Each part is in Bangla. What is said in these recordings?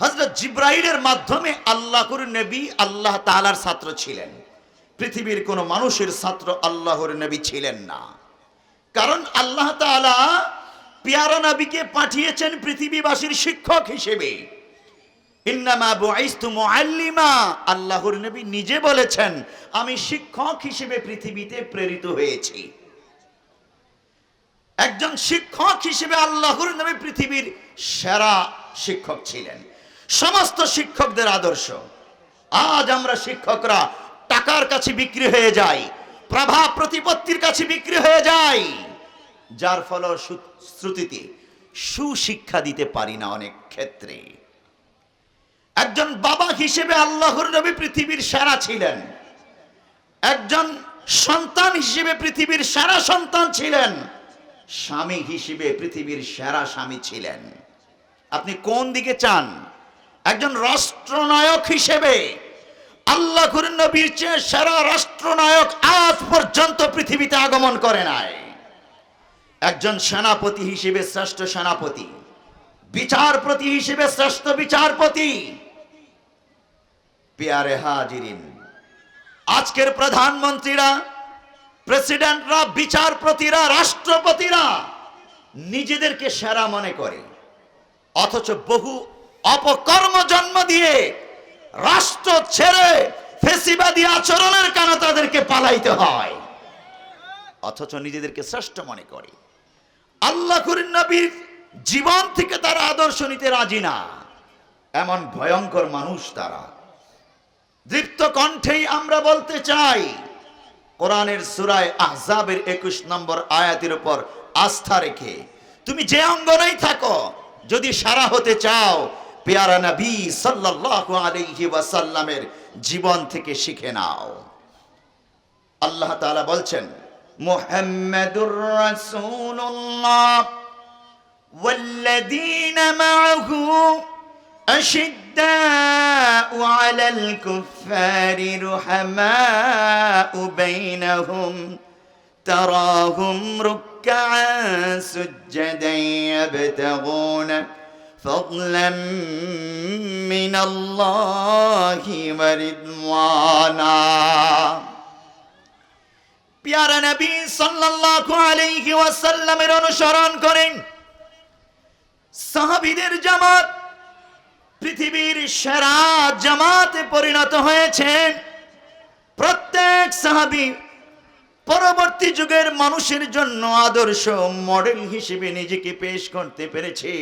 হজরত জিব্রাইলের মাধ্যমে আল্লাহর নবী আল্লাহ তাআলার ছাত্র ছিলেন। পৃথিবীর কোনো মানুষের ছাত্র আল্লাহর নবী ছিলেন না। কারণ আল্লাহ তাআলা পিয়ারা নবীকে পাঠিয়েছেন পৃথিবীবাসীর শিক্ষক হিসেবে। আল্লাহর নবী নিজে বলেছেন, আমি শিক্ষক হিসেবে পৃথিবীতে প্রেরিত হয়েছি। একজন শিক্ষক হিসেবে আল্লাহর নবী পৃথিবীর সেরা শিক্ষক ছিলেন। সমস্ত শিক্ষকদের আদর্শ। আজ আমরা শিক্ষকরা টাকার কাছে বিক্রি হয়ে যাই প্রভাব প্রতিপত্তির কাছে বিক্রি হয়ে যাই। যার ফল শ্রুতিতে সুশিক্ষা দিতে পারি না অনেক ক্ষেত্রে। একজন বাবা হিসেবে আল্লাহর নবী পৃথিবীর সেরা ছিলেন। একজন সন্তান হিসেবে পৃথিবীর সেরা সন্তান ছিলেন। স্বামী হিসেবে পৃথিবীর সেরা স্বামী ছিলেন। আপনি কোন দিকে চান? একজন রাষ্ট্রনায়ক হিসেবে আল্লাহ নবীর চেয়ে সেরা রাষ্ট্রনায়ক আজ পর্যন্ত পৃথিবীতে আগমন করে নাই। একজন সেনাপতি হিসেবে শ্রেষ্ঠ সেনাপতি, বিচারপতি হিসেবে শ্রেষ্ঠ বিচারপতি। পেয়ারে হাজিরিন, আজকের প্রধানমন্ত্রীরা, প্রেসিডেন্টরা, বিচারপতিরা, রাষ্ট্রপতিরা নিজেদেরকে সেরা মনে করে, অথচ বহু অপকর্ম জন্ম দিয়ে রাষ্ট্র ছেড়ে ফেসিবাদী আচরণের কারণে তাদেরকে পালাইতে হয়। অথচ নিজেদেরকে শ্রেষ্ঠ মনে করে। আল্লাহ নবীর জীবন থেকে তারা আদর্শ নিতে রাজি না। এমন ভয়ঙ্কর মানুষ তারা। দীপ্ত কণ্ঠেই আমরা বলতে চাই, কোরআনের সুরায় আহজাবের একুশ নম্বর আয়াতের উপর আস্থা রেখে, তুমি যে অঙ্গনেই থাকো, যদি সারা হতে চাও পেয়ারা নবী সাল্লাল্লাহু আলাইহি ওয়াসাল্লামের জীবন থেকে শিখে নাও আল্লাহ তাআলা বলছেন মুহাম্মাদুর রাসূলুল্লাহ والذين معه أشداء على الكفار رحماء بينهم تراهم ركعا سجدا يبتغون فضلا من الله ورضوانا পিয়ারা নবী সাল্লাল্লাহু আলাইহি ওয়াসাল্লামের অনুসরণ করেন সাহাবীদের জামাত পৃথিবীর সেরা জামাতে পরিণত হয়েছে প্রত্যেক সাহাবী পরবর্তী যুগের মানুষের জন্য আদর্শ মডেল হিসেবে নিজেকে পেশ করতে পেরেছে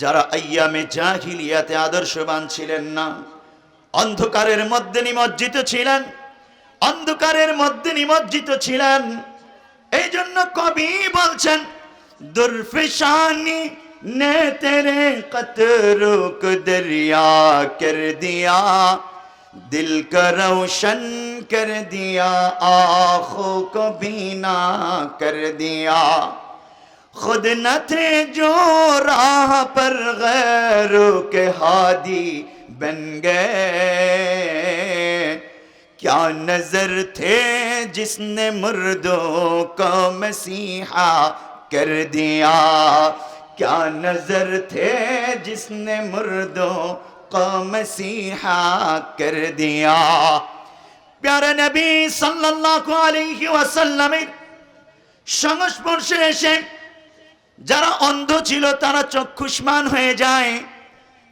যারা আয়ামে জাহিলিয়াতে আদর্শবান ছিলেন না, অন্ধকারের মধ্যে নিমজ্জিত ছিলেন, অন্ধকারের মধ্যে নিমজ্জিত ছিলেন। এই জন্য কবি বলছেন দুর্ফিসানি نے تیرے قطروں کو دریا کر دیا دل کا روشن کر دیا آنکھوں خود نہ تھے جو راہ پر غیر کے ہادی بن گئے۔ کیا نظر تھے جس نے مردوں کو مسیحا کر دیا؟ کیا نظر تھے جس نے مردوں کو مسیحا کر دیا؟ پیارے نبی صلی اللہ علیہ وسلم شمش پرشے شیخ যারা অন্ধ ছিল, তারা চক্ষুষ্মান হয়ে যায়।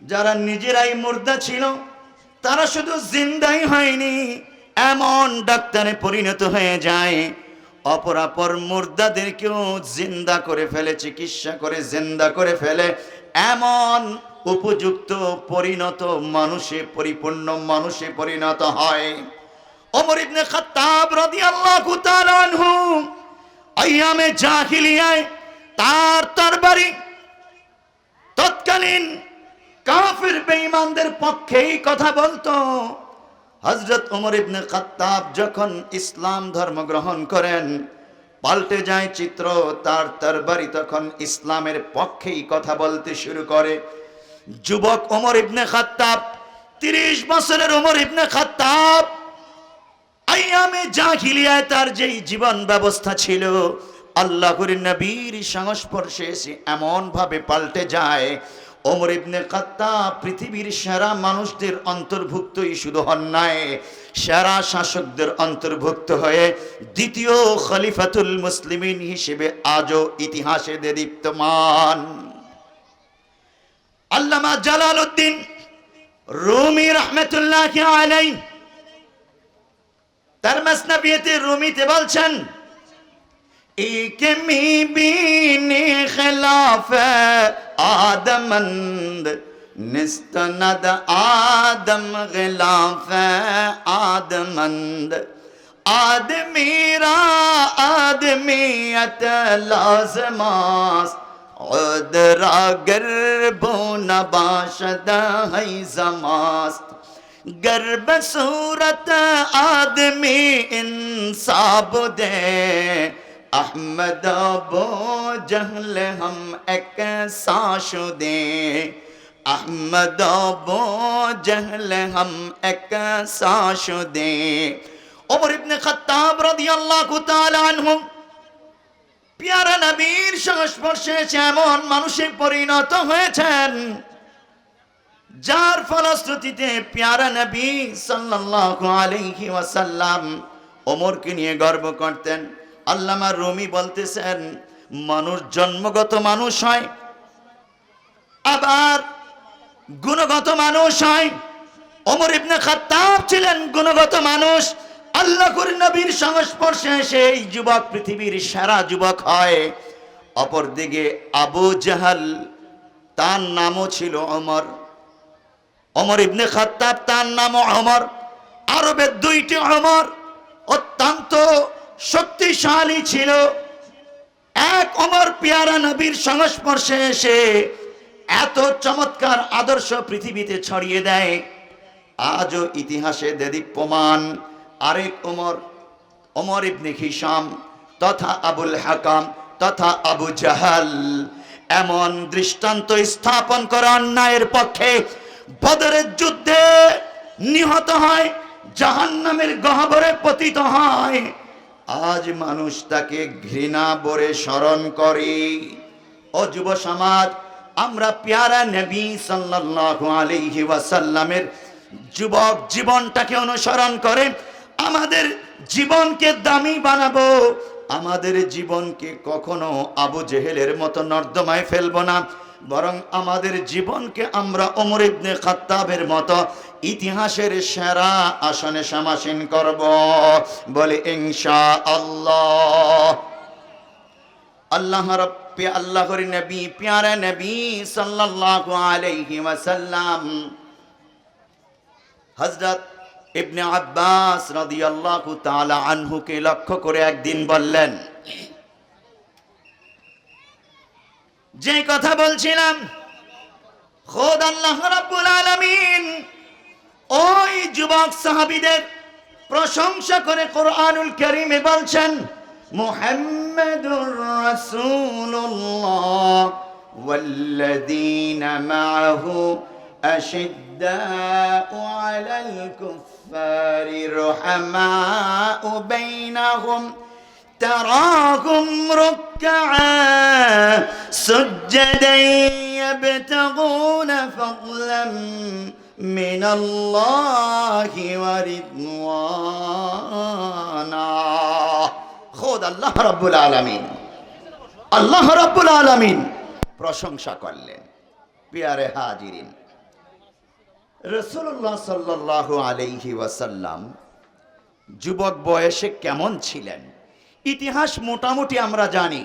যারা নিজেরাই মুর্দা ছিল, তারা শুধু জিন্দাই হয়নি, এমন ডাক্তারে পরিণত হয়ে যায়। অপরাপর মুর্দাদেরকেও জিন্দা করে ফেলে, চিকিৎসা করে জিন্দা করে ফেলে। এমন উপযুক্ত পরিণত মানুষে, পরিপূর্ণ মানুষে পরিণত হয়। ওমর ইবনে খাত্তাব রাদিয়াল্লাহু তাআলা আনহু আইয়ামে জাহিলিয়ায় তার তরবারি তৎকালীন কাফির বেঈমানদের পক্ষেই কথা বলতো হজরত উমর ইবনে খাত্তাব যখন ইসলাম ধর্ম গ্রহণ করেন, পাল্টে যায় চিত্র, তার তরবারি তখন ইসলামের পক্ষেই কথা বলতে শুরু করে। যুবক ওমর ইবনে খাত্তাব, তিরিশ বছরের ওমর ইবনে খাত্তাব, আইয়ামে জাহিলিয়ায় তার যেই জীবন ব্যবস্থা ছিল আল্লাহর নবীর সংস্পর্শে এসে এমন ভাবে পাল্টে যায়। ওমর ইবনে খাত্তাব পৃথিবীর সেরা মানুষদের অন্তর্ভুক্তই শুধু হন নাই, সেরা শাসকদের অন্তর্ভুক্ত হয়ে দ্বিতীয় খলিফাতুল মুসলিমিন হিসেবে আজও ইতিহাসে দীপ্তমান। আল্লামা জালাল উদ্দিন রুমি রহমতুল্লাহ আলাই তার মাসনাবিয়তে রুমিতে বলছেন ایک می بینی خلاف آدمند نستند آدم غلاف آدمند آدمی را، آدمیت لازم است عود را گرب و نباشد حیزماست گر به صورت آدمی انصاب دے۔ আহমদ ابو جہل ہم ایک ساش دے احمد ابو جہل ہم ایک ساش دے عمر ابن خطاب رضی اللہ تعالی পিয়ারা নবীর সংস্পর্শে এমন মানুষে পরিণত হয়েছেন, যার ফলশ্রুতিতে পিয়ারা নবী সাল্লাল্লাহু আলাইহি ওয়াসাল্লাম ওমরকে নিয়ে গর্ব করতেন। আল্লামা রুমি বলতেছেন, মানুষ জন্মগত মানুষ হয়, আবার গুণগত মানুষ হয়। অমর ইবনে খাত্তাব ছিলেন গুণগত মানুষ। আল্লাহ করি নবীর সংস্পর্শে সেই যুবক পৃথিবীর সেরা যুবক হয়। অপরদিকে আবু জাহাল, তার নামও ছিল অমর অমর ইবনে খাত্তাব, তার নামও অমর আরবের দুইটি অমর অত্যন্ত শক্তিশালী ছিল। এক অমর পিয়ারা নবীর সংস্পর্শে এসে এত চমৎকার আদর্শ পৃথিবীতে ছড়িয়ে দেয়। আজও ইতিহাসে দেদীপ্যমান আরেক ওমর ওমর ইবনে হিসাম তথা আবুল হাকাম তথা আবু জাহাল। এমন দৃষ্টান্ত স্থাপন করা অন্যায়ের পক্ষে বদরের যুদ্ধে নিহত হয়, জাহান্নামের গহ্বরে পতিত হয়। আজ মানুষ তাকে ঘৃণা বরে স্মরণ করে। ও যুব সমাজ, আমরা পেয়ারা নবী সাল্লাল্লাহু আলাইহি ওয়াসাল্লামের যুবক জীবনটাকে অনুসরণ করে আমাদের জীবনকে দামি বানাবো। আমাদের জীবনকে কখনো আবু জেহেলের মতো নর্দমায় ফেলব না। বরং আমাদের জীবনকে আমরা ওমর ইবনে খাত্তাবের মতো ইতিহাসের সেরা আসনে সমাসীন করব। বলে ইনশা আল্লাহ আল্লাহ রব্বে আল্লাহর নবী, প্যারা নবী সাল্লাল্লাহু আলাইহি ওয়াসাল্লাম হযরত ইবনে আব্বাস রাদিয়াল্লাহু তাআলা আনহুকে লক্ষ্য করে একদিন বললেন যে কথা বলছিলাম খোদ আল্লাহ রাব্বুল আলামিন ওই যুবক সাহাবীদের প্রশংসা করে কোরআনুল কারীমে বলছেন মুহাম্মাদুর রাসূলুল্লাহ والذين معه أشداء على الكفار رحماء بينهم تراهم ركعا سجدا يبتغون فضلا من الله ورضوانا خود الله رب العالمين আল্লাহ রাব্বুল আলামিন প্রশংসা করলেন পিয়ারে হাজিরিন রসুল্লাহ সাল্লাল্লাহু আলাইহি ওয়াসাল্লাম যুবক বয়সে কেমন ছিলেন ইতিহাস মোটামুটি আমরা জানি।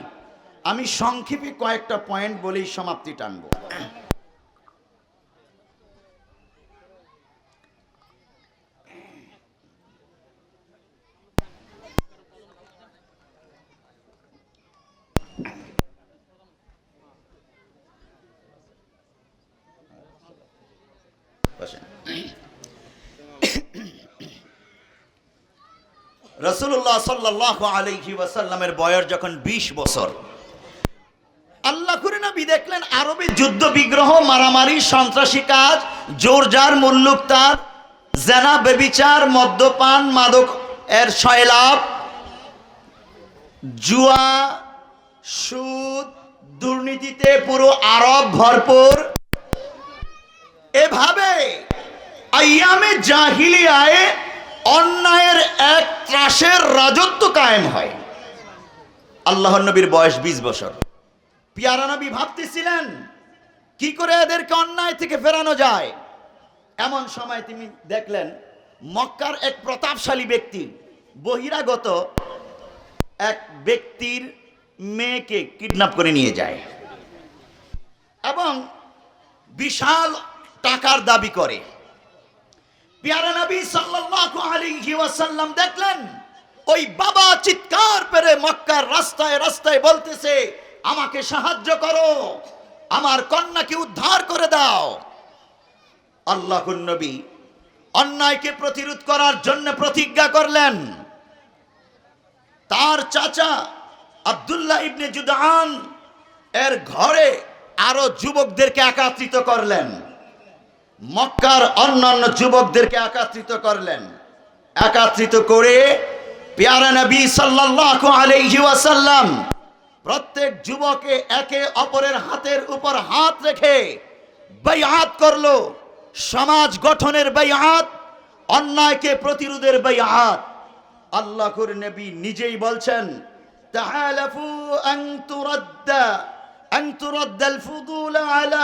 আমি সংক্ষেপে কয়েকটা পয়েন্ট বলেই সমাপ্তি টানব। রসুল্লাহ সাল্লাহ আলহি ওয়াসাল্লামের বয়স যখন ২০ বছর, আল্লাহ করে নবী দেখলেন আরবে যুদ্ধ, বিগ্রহ, মারামারি, সন্ত্রাসী কাজ, জোর জার মুল্লুক জেনা, বেবিচার, মদ্যপান, মাদক এর শয়লাভ জুয়া, সুদ, দুর্নীতিতে পুরো আরব ভরপুর। এভাবে আয়ামে জাহিলি আয়ে অন্যায়ের এক ত্রাসের রাজত্ব কায়েম হয়। আল্লাহ নবীর বয়স বিশ বছর। পিয়ারা নবী ভাবতেছিলেন, কি করে এদেরকে অন্যায় থেকে ফেরানো যায়? এমন সময় তিনি দেখলেন, মক্কার এক প্রতাপশালী ব্যক্তি, বহিরাগত এক ব্যক্তির মেয়েকে কিডন্যাপ করে নিয়ে যায় এবং বিশাল টাকার দাবি করে। পিয়ারা নবী সাল্লাল্লাহু আলাইহি ওয়াসাল্লাম দেখলেন, ওই বাবা চিৎকার পেরে মক্কার রাস্তায় রাস্তায় বলতেছে, আমাকে সাহায্য করো, আমার কন্যাকে উদ্ধার করে দাও। আল্লাহর নবী অন্যায়কে প্রতিরোধ করার জন্য প্রতিজ্ঞা করলেন। তার চাচা আব্দুল্লাহ ইবনে জুদান এর ঘরে আরও যুবকদেরকে একত্রিত করলেন। মক্কার অন্যান্য যুবকদেরকে একত্রিত করলেন। একত্রিত করে পেয়ারা নবী সাল্লাল্লাহু আলাইহি প্রত্যেক যুবকে একে অপরের হাতের উপর হাত রেখে বাইআত করল। সমাজ গঠনের বাইআত অন্যায়কে প্রতিরোধের বাইআত আল্লাহর নবী নিজেই বলছেন, তাহালাফু ফুদুল আলা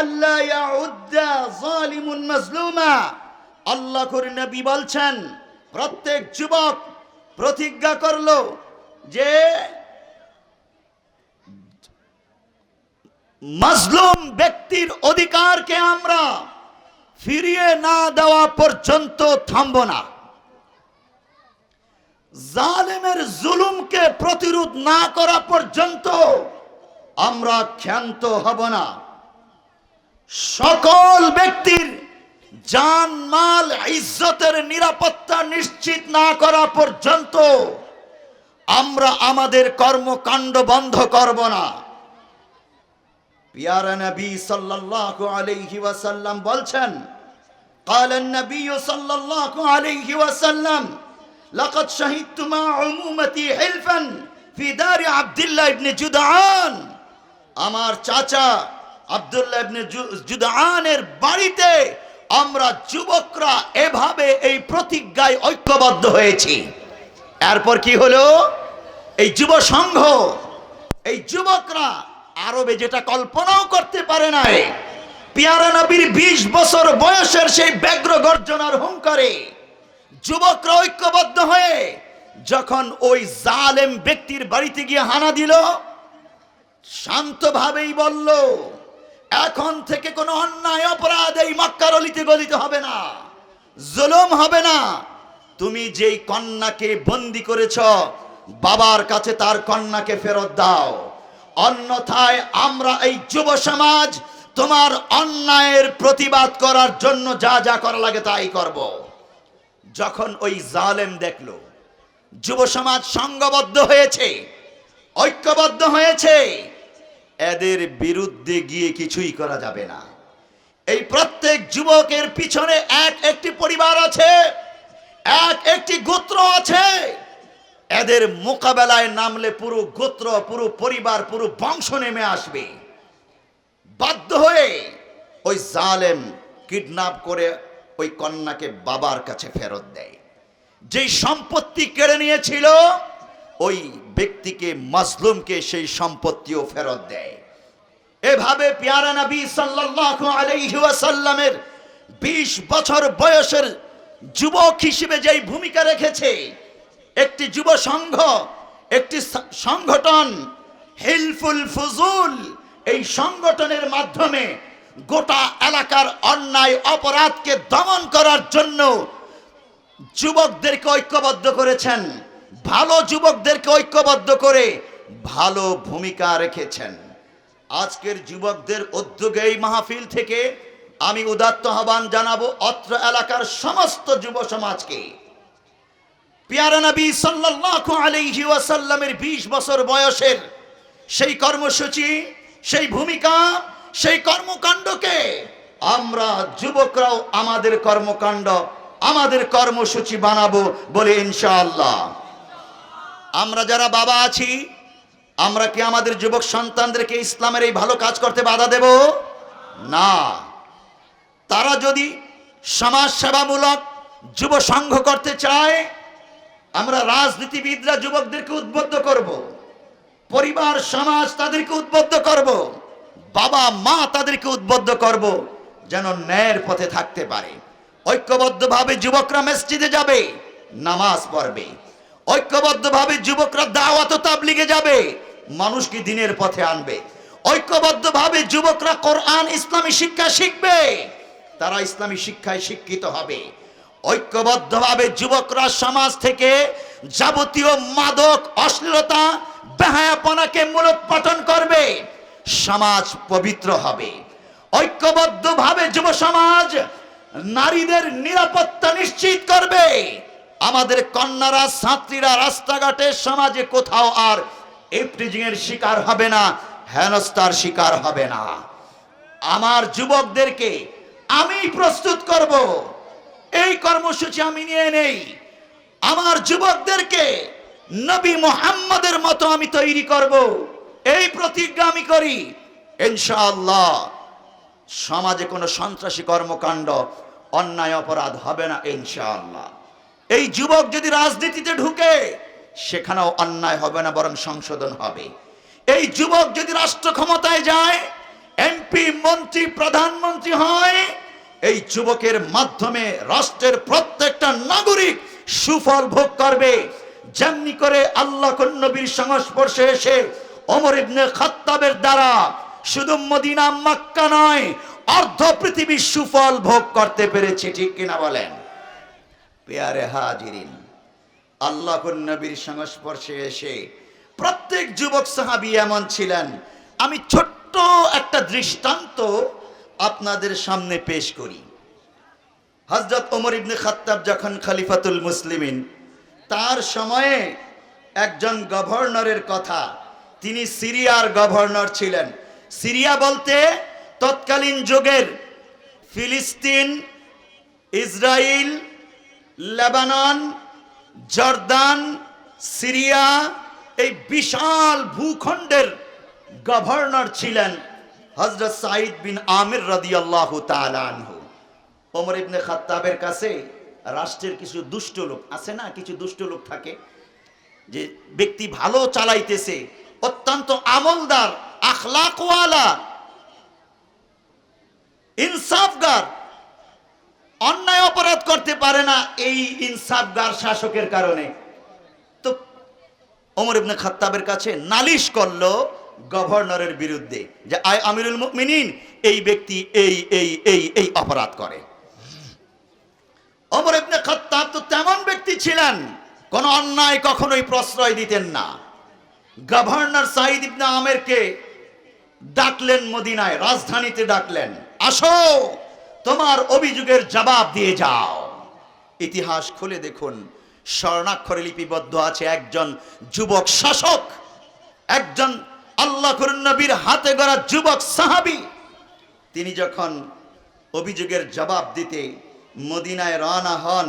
আল্লাহ ইয়াউদ্দা জালিমুন মাজলুমা আল্লাহর নবী বলছেন, প্রত্যেক যুবক প্রতিজ্ঞা করল যে মাজলুম ব্যক্তির অধিকারকে আমরা ফিরিয়ে না দেওয়া পর্যন্ত থামব না। জালেমের জুলুমকে প্রতিরোধ না করা পর্যন্ত আমরা ক্ষান্ত হব না। সকল ব্যক্তির জান মাল ইজ্জতের নিরাপত্তা নিশ্চিত না করা পর্যন্ত আমরা আমাদের কর্মকাণ্ড বন্ধ করব না পিয়ারা নবী সাল্লাল্লাহু আলাইহি ওয়াসাল্লাম বলছেন قال النبي صلى الله عليه وسلم لقد شهدت مع عمومتي حلفا في دار عبد الله بن جدعان আমার চাচা আব্দুল্লাহ ইবনে জু- বাড়িতে আমরা যুবকরা এভাবে এই প্রতিজ্ঞায় ঐক্যবদ্ধ হয়েছি। এরপর কি হলো? এই যুব সংঘ, এই যুবকরা আরবে যেটা কল্পনাও করতে পারে নাই, পিয়ারা নবীর বিশ বছর বয়সের সেই ব্যগ্র গর্জনার হুঙ্কারে যুবকরা ঐক্যবদ্ধ হয়ে যখন ওই জালেম ব্যক্তির বাড়িতে গিয়ে হানা দিল, শান্তভাবেই বলল এখন থেকে কোনো অন্যায় অপরাধ এই মক্কার অলিতে গলিতে হবে না। জুলুম হবে না। তুমি যেই কন্যাকে বন্দি করেছ, বাবার কাছে তার কন্যাকে ফেরত দাও। অন্যথায় আমরা এই যুব সমাজ তোমার অন্যায়ের প্রতিবাদ করার জন্য যা যা করা লাগে তাই করব। যখন ওই জালেম দেখল, যুব সমাজ সংঘবদ্ধ হয়েছে, ঐক্যবদ্ধ হয়েছে এদের বিরুদ্ধে গিয়ে কিছুই করা যাবে না। এই প্রত্যেক যুবকের পিছনে এক একটি পরিবার আছে, এক একটি গোত্র আছে। এদের মোকাবেলায় নামলে পুরো গোত্র, পুরো পরিবার, পুরো বংশ নেমে আসবে। বাধ্য হয়ে ওই জালেম কিডন্যাপ করে ওই কন্যাকে বাবার কাছে ফেরত দেয়। যেই সম্পত্তি কেড়ে নিয়েছিল, ওই ব্যক্তিকে মাজলুমকে সেই সম্পত্তিও ফেরত দেয়। এভাবে পেয়ারা নবী সাল্লাল্লাহু আলাইহি ওয়াসাল্লামের 20 বছর বয়সের যুবক হিসেবে যেই ভূমিকা রেখেছে, একটি যুব সংঘ, একটি সংগঠন, হিলফুল ফুজুল, এই সংগঠনের মাধ্যমে গোটা এলাকার অন্যায় অপরাধকে দমন করার জন্য যুবকদেরকে ঐক্যবদ্ধ করেছেন। ভালো যুবকদেরকে ঐক্যবদ্ধ করে ভালো ভূমিকা রেখেছেন। আজকের যুবকদের উদ্যোগে এই মাহফিল থেকে আমি উদাত্ত আহ্বান জানাব অত্র এলাকার সমস্ত যুব সমাজকে। পিয়ারা নবী সাল্লাল্লাহু ওয়াসাল্লামের 20 বছর বয়সের সেই কর্মসূচি, সেই ভূমিকা, সেই কর্মকাণ্ডকে আমরা যুবকরাও আমাদের কর্মকাণ্ড, আমাদের কর্মসূচি বানাবো বলে ইনশাআল্লাহ। আমরা যারা বাবা আছি, আমরা কি আমাদের যুবক সন্তানদেরকে ইসলামের এই ভালো কাজ করতে বাধা দেব? না। তারা যদি সমাজ সেবামূলক যুব সংঘ করতে চায়, আমরা রাজনীতিবিদরা যুবকদেরকে উদ্বুদ্ধ করব, পরিবার, সমাজ তাদেরকে উদ্বুদ্ধ করব, বাবা, মা তাদেরকে উদ্বুদ্ধ করব যেন ন্যায়ের পথে থাকতে পারে। ঐক্যবদ্ধভাবে যুবকরা মসজিদে যাবে, নামাজ পড়বে। ঐক্যবদ্ধভাবে যুবকরা দাওয়াত তাবলিগে যাবে, মানুষকে দিনের পথে আনবে। ঐক্যবদ্ধভাবে যুবকরা কোরআন, ইসলামী শিক্ষা শিখবে, তারা ইসলামী শিক্ষায় শিক্ষিত হবে। ঐক্যবদ্ধভাবে যুবকরা সমাজ থেকে যাবতীয় মাদক, অশ্লীলতা, বেহায়াপনাকে মূলোৎপাটন করবে, সমাজ পবিত্র হবে। ঐক্যবদ্ধভাবে যুব সমাজ নারীদের নিরাপত্তা নিশ্চিত করবে। আমাদের কন্যারা, ছাত্রীরা রাস্তাঘাটে, সমাজে কোথাও আর এর শিকার হবে না হেনস্তার শিকার হবে না। আমার যুবকদেরকে আমি প্রস্তুত করব। এই কর্মসূচি আমি নিয়ে নেই। আমার যুবকদেরকে নবী মোহাম্মদের মতো আমি তৈরি করব। এই প্রতিজ্ঞা আমি করি। ইনশাআল্লাহ, সমাজে কোনো সন্ত্রাসী কর্মকাণ্ড, অন্যায়, অপরাধ হবে না ইনশাআল্লাহ। এই যুবক যদি রাজনীতিতে ঢুকে, সেখানেও অন্যায় হবে না, বরং সংশোধন হবে। এই যুবক যদি রাষ্ট্র ক্ষমতায় যায়, এমপি, মন্ত্রী, প্রধানমন্ত্রী হয়, এই যুবকের মাধ্যমে রাষ্ট্রের প্রত্যেকটা নাগরিক সুফল ভোগ করবে। যেমনি করে আল্লাহ নবীর সংস্পর্শে এসে ওমর ইবনে খাত্তাবের দ্বারা শুধু মদিনা, মক্কা নয়, অর্ধ পৃথিবীর সুফল ভোগ করতে পেরেছে, ঠিক কিনা বলেন? পেয়ারে হাজিরিন। আল্লাহ নবীর সংস্পর্শে এসে প্রত্যেক যুবক সাহাবি এমন ছিলেন। আমি ছোট্ট একটা দৃষ্টান্ত আপনাদের সামনে পেশ করি। হজরত ওমর ইবনে খাত্তাব যখন খালিফাতুল মুসলিমিন, তার সময়ে একজন গভর্নরের কথা, তিনি সিরিয়ার গভর্নর ছিলেন। সিরিয়া বলতে তৎকালীন যুগের ফিলিস্তিন ইসরায়েল লেবানন, জর্দান, সিরিয়া, এই বিশাল ভূখণ্ডের গভর্নর ছিলেন হজরত সাইদ বিন আমির রাদিয়াল্লাহু তাআলা আনহু। ওমর ইবনে খাত্তাবের কাছে রাষ্ট্রের কিছু দুষ্ট লোক, আছে না কিছু দুষ্ট লোক থাকে, যে ব্যক্তি ভালো চালাইতেছে, অত্যন্ত আমলদার, আখলাকওয়ালা, ইনসাফগার অন্যায় অপরাধ করতে পারে না এই ইনসাফগার শাসকের কারণে। তো ওমর ইবনে খাত্তাবের কাছে নালিশ করল গভর্নরের বিরুদ্ধে যে, আয় আমিরুল মুমিনিন, এই ব্যক্তি এই এই এই এই অপরাধ করে। ওমর ইবনে খাত্তাব তো তেমন ব্যক্তি ছিলেন, কোন অন্যায় কখনোই প্রশ্রয় দিতেন না। গভর্নর সাইদ ইবনে আমেরকে ডাকলেন মদিনায়, রাজধানীতে ডাকলেন, আসো! তোমার অভিযোগের জবাব দিয়ে যাও। ইতিহাস খুলে দেখুন, স্বর্ণাক্ষরে লিপিবদ্ধ আছে একজন যুবক শাসক, একজন আল্লাহ নবীর হাতে গড়া যুবক সাহাবি। তিনি যখন অভিযোগের জবাব দিতে মদিনায় রওনা হন,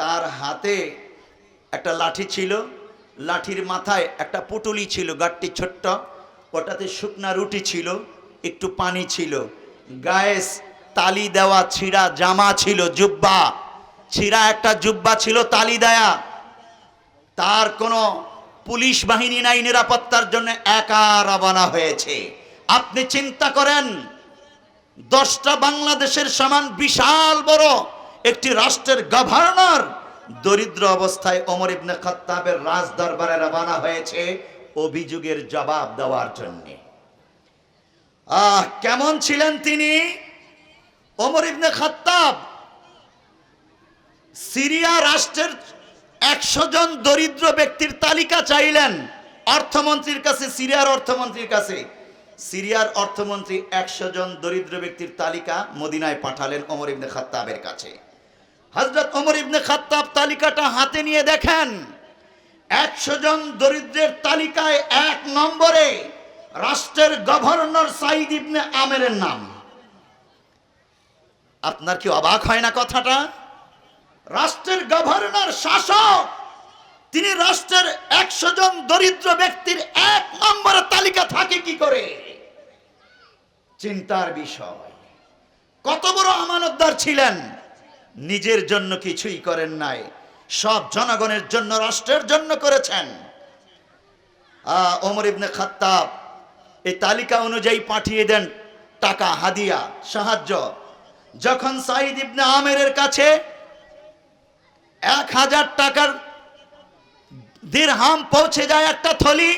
তার হাতে একটা লাঠি ছিল, লাঠির মাথায় একটা পুটুলি ছিল গাঠটি ছোট্ট, ওটাতে শুকনা রুটি ছিল, একটু পানি ছিল। গায়ে তালি দেওয়া ছিঁড়া জামা ছিল জুব্বা। ছিঁড়া একটা জুব্বা ছিল তালি দেয়া। তার কোনো পুলিশ বাহিনী নাই, নিরাপত্তার জন্য একা রবানা হয়েছে। আপনি চিন্তা করেন, দশটা বাংলাদেশের সমান বিশাল বড় একটি রাষ্ট্রের গভর্নর দরিদ্র অবস্থায় ওমর ইবনে খত্তাবের রাজ দরবারে রবানা হয়েছে অভিযোগের জবাব দেওয়ার জন্য। আহ, কেমন ছিলেন তিনি? ওমর ইবনে খত্তাব সিরিয়া রাষ্ট্রের একশো জন দরিদ্র ব্যক্তির তালিকা চাইলেন অর্থমন্ত্রীর কাছে, সিরিয়ার অর্থমন্ত্রীর কাছে। সিরিয়ার অর্থমন্ত্রী একশো জন দরিদ্র ব্যক্তির তালিকা মদিনায় পাঠালেন ওমর ইবনে খাত্তাবের কাছে। হজরত ওমর ইবনে খাত্তাব তালিকাটা হাতে নিয়ে দেখেন, একশো জন দরিদ্রের তালিকায় এক নম্বরে রাষ্ট্রের গভর্নর সাইদ ইবনে আমেরের নাম। আপনার কি অবাক হয় না কথাটা? রাষ্ট্রের গভর্নর, শাসক, তিনি রাষ্ট্রের একশো জন দরিদ্র ব্যক্তির এক নম্বরের তালিকা থাকে কি করে? চিন্তার বিষয়। কত বড় আমানতদার ছিলেন? নিজের জন্য কিছুই করেন নাই। সব জনগণের জন্য, রাষ্ট্রের জন্য করেছেন। ওমর ইবনে খাত্তাব, এই তালিকা অনুযায়ী পাঠিয়ে দেন টাকা, হাদিয়া, সাহায্য। যখন সাইদ ইবনে আমেরের কাছে এক হাজার টাকার দিরহাম পৌঁছে যায় একটা থলি,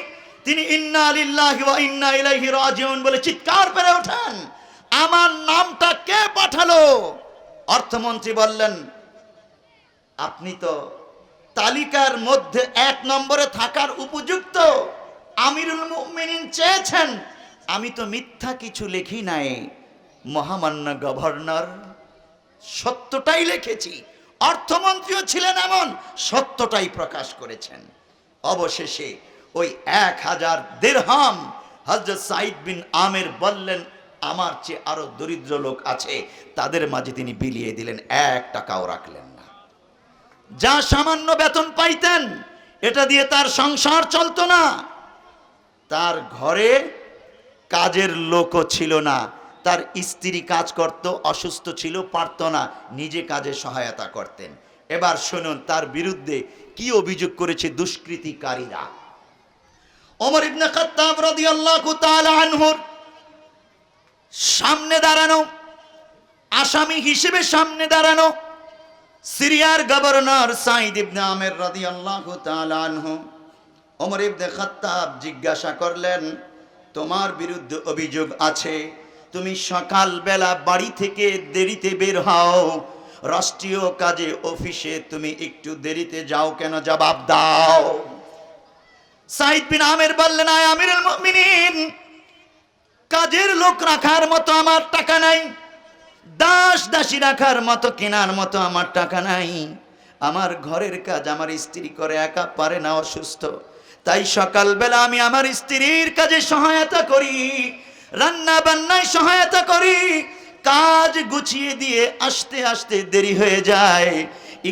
তিনি ইন্না লিল্লাহি ওয়া ইন্না ইলাইহি রাজিউন বলে চিৎকার করে ওঠেন, আমার নামটা কে পাঠালো? অর্থমন্ত্রী বললেন, আপনি তো তালিকার মধ্যে এক নম্বরে থাকার উপযুক্ত। আমিরুল মুমিনিন চেয়েছেন। আমি তো মিথ্যা কিছু লিখি নাই। মহামান্য গভর্নর, সত্যটাই লিখেছি। অর্থমন্ত্রীও ছিলেন এমন, সত্যটাই প্রকাশ করেছেন। অবশেষে ওই এক হাজার দেড়হাম হজরত সাইদ বিন আমের বললেন, আমার চেয়ে আরও দরিদ্র লোক আছে, তাদের মাঝে তিনি বিলিয়ে দিলেন, এক টাকাও রাখলেন না। যা সামান্য বেতন পাইতেন, এটা দিয়ে তার সংসার চলতো না। তার ঘরে কাজের লোকও ছিল না তার স্ত্রী কাজ করত, অসুস্থ ছিল, পারত না নিজে কাজে সহায়তা করতেন। এবার শুনুন, তার বিরুদ্ধে কি অভিযোগ করেছে দুষ্কৃতিকারীরা? ওমর ইবনে খাত্তাব রাদিয়াল্লাহু তাআলা আনহুর সামনে দাঁড়ানো, আসামি হিসেবে সামনে দাঁড়ানো, সিরিয়ার গভর্নর সাইদ ইবনে আমের রাদিয়াল্লাহু তাআলা আনহু। ওমর ইবনে খাত্তাব জিজ্ঞাসা করলেন, তোমার বিরুদ্ধে অভিযোগ আছে? তুমি সকালবেলা বাড়ি থেকে দেরিতে বের হও। রাষ্ট্রীয় কাজে অফিসে তুমি একটু দেরিতে যাও, কেন জবাব দাও। সাইদ বিন আমের বললেন, আয় আমিরুল মুমিনিন, কাজের লোক রাখার মতো আমার টাকা নাই, দাস দাসী রাখার মতো কেনার মতো আমার টাকা নাই। আমার ঘরের কাজ আমার স্ত্রী করে, একা পারে না, অসুস্থ। তাই সকালবেলা আমি আমার স্ত্রীর কাজে সহায়তা করি। রান্না বান্নায় সহায়তা করি। কাজ গুছিয়ে দিয়ে আসতে আসতে দেরি হয়ে যায়।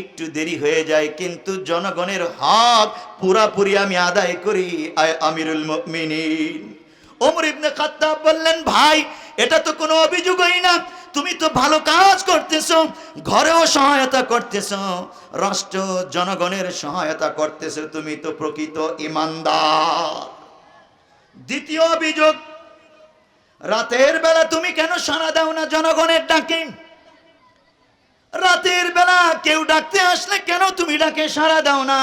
একটু দেরি হয়ে যায়, কিন্তু জনগণের হক পুরাপুরি আমি আদায় করি। আমিরুল মুমিনিন। ওমর ইবনে খাত্তাব বললেন, ভাই, এটা তো কোনো অভিযোগই না। তুমি তো ভালো কাজ করতেছো, ঘরেও সহায়তা করতেছো, রাষ্ট্র জনগণের সহায়তা করতেছো, তুমি তো প্রকৃত ইমানদার। দ্বিতীয় অভিযোগ রাতের বেলা তুমি কেন সাড়া দাও না জনগণের ডাকে? রাতের বেলা কেউ ডাকতে আসলে কেন তুমি ডাকে সাড়া দাও না?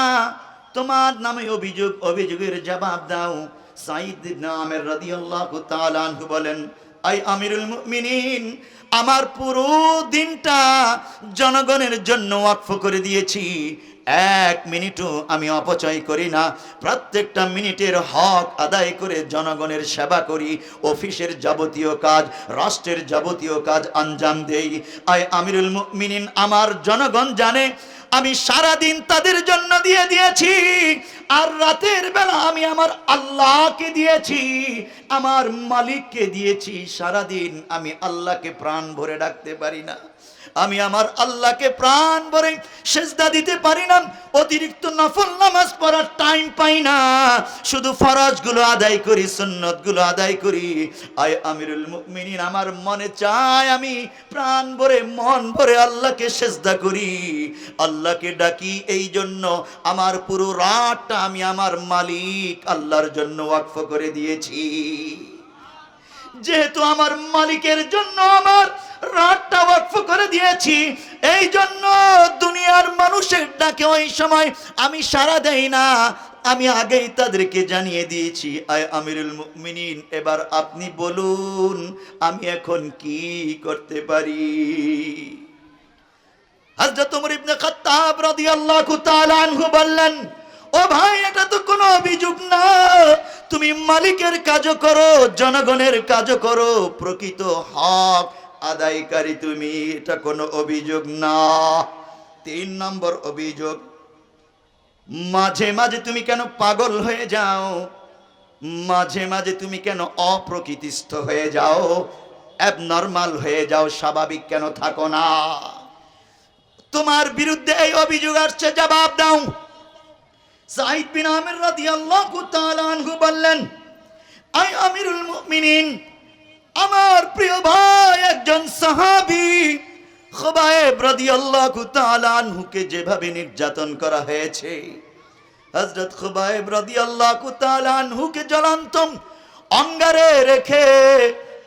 তোমার নামে অভিযোগ, অভিযোগের জবাব দাও। সাইদ নামের রাদিয়াল্লাহু তাআলা আনহু বলেন আই আমিরুল মুমিনিন, আমার পুরো দিনটা জনগণের জন্য ওয়াকফ করে দিয়েছি। এক মিনিটও আমি অপচয় করি না। প্রত্যেকটা মিনিটের হক আদায় করে জনগণের সেবা করি। অফিসের যাবতীয় কাজ, রাষ্ট্রের যাবতীয় কাজ আঞ্জাম দেই। আয় আমিরুল মুমিনিন, আমার জনগণ জানে আমি সারা দিন তাদের জন্য দিয়ে দিয়েছি। আর রাতের বেলা আমি আমার আল্লাহকে দিয়েছি, আমার মালিককে দিয়েছি। সারা দিন আমি আল্লাহকে প্রাণ ভরে ডাকতে পারি না। আমি আমার আল্লাহকে প্রাণ ভরে সেজদা দিতে পারি না, অতিরিক্ত নফল নামাজ পড়ার টাইম পাই না। শুধু ফরজগুলো আদায় করি, সুন্নতগুলো আদায় করি। আয় আমিরুল মুমিনিন, আমার মনে চায় আমি প্রাণ ভরে, মন ভরে আল্লাহকে সেজদা করি। আল্লাহকে ডাকি এই জন্য আমার পুরো রাতটা আমি আমার মালিক, আল্লাহর জন্য ওয়াকফ করে দিয়েছি। যেহেতু আমার মালিকের জন্য আমার রাতটা ওয়াকফ করে দিয়েছি, এই জন্য দুনিয়ার মানুষের ডাকে ওই সময় আমি সারা দেই না। আমি আগেই তাদেরকে জানিয়ে দিয়েছি, আয় আমিরুল মুমিনিন, এবার আপনি বলুন, আমি এখন কি করতে পারি? হযরত ওমর ইবনে খাত্তাব রাদিয়াল্লাহু তাআলা আনহু বললেন ও ভাই, এটা তো কোনো অভিযোগ না। তুমি মালিকের কাজও করো, জনগণের কাজও করো, প্রকৃত হক আদায়কারী তুমি, এটা কোনো অভিযোগ না। তিন নম্বর অভিযোগ, মাঝে মাঝে তুমি কেন পাগল হয়ে যাও? মাঝে মাঝে তুমি কেন অপ্রকৃতিস্থ হয়ে যাও? অ্যাবনর্মাল হয়ে যাও, স্বাভাবিক কেন থাকো না? তোমার বিরুদ্ধে এই অভিযোগ আসছে, জবাব দাও। সাইদ বিন আমির রাদিয়াল্লাহু তাআলা আনহু বললেন আই আমিরুল মুমিনিন, আমার প্রিয় ভাই একজন সাহাবি খোবায়েব রাদিয়াল্লাহু তাআলা আনহুকে যেভাবে নির্যাতন করা হয়েছে, হযরত খোবায়েব রাদিয়াল্লাহু তাআলা আনহুকে জ্বলন্ত অঙ্গারে রেখে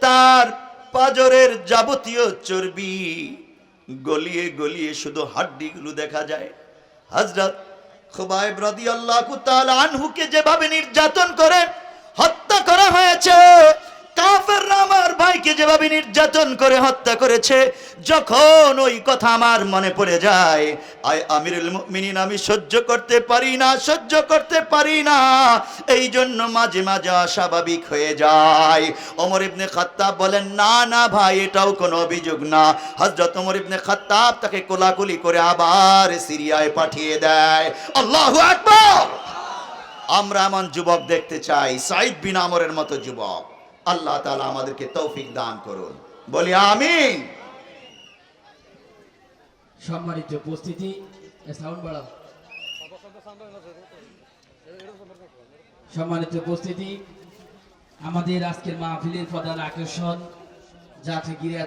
তার পাজরের যাবতীয় চর্বি গলিয়ে গলিয়ে শুধু হাড্ডিগুলো দেখা যায়। হযরত খুবাইব রাদিয়াল্লাহু তাআলা আনহুকে যেভাবে নির্যাতন করে হত্যা করা হয়েছে। আমার ভাইকে যেভাবে নির্যাতন করে হত্যা করেছে, যখন ওই কথা আমার মনে পড়ে যায়, আয় আমিরুল মুমিনিন, আমি সহ্য করতে পারি না, সহ্য করতে পারি না। এই জন্য মাঝে মাঝে অস্বাভাবিক হয়ে যায়। ওমর ইবনে খাত্তাব বলেন, না না ভাই, এটাও কোনো অভিযোগ না। হযরত ওমর ইবনে খাত্তাব তাকে কোলাকুলি করে আবার সিরিয়ায় পাঠিয়ে দেয়। আল্লাহু আকবার! আমরা এমন যুবক দেখতে চাই সাইদ বিন আমরের মতো যুবক। আল্লাহ তালা আমাদেরকে তৌফিক দান করুন। বলি আমিন। সম্মানিত উপস্থিতি সম্মানিত উপস্থিতি, আমাদের আজকের মাহফিলের প্রধান আকর্ষণ যাতে গিরে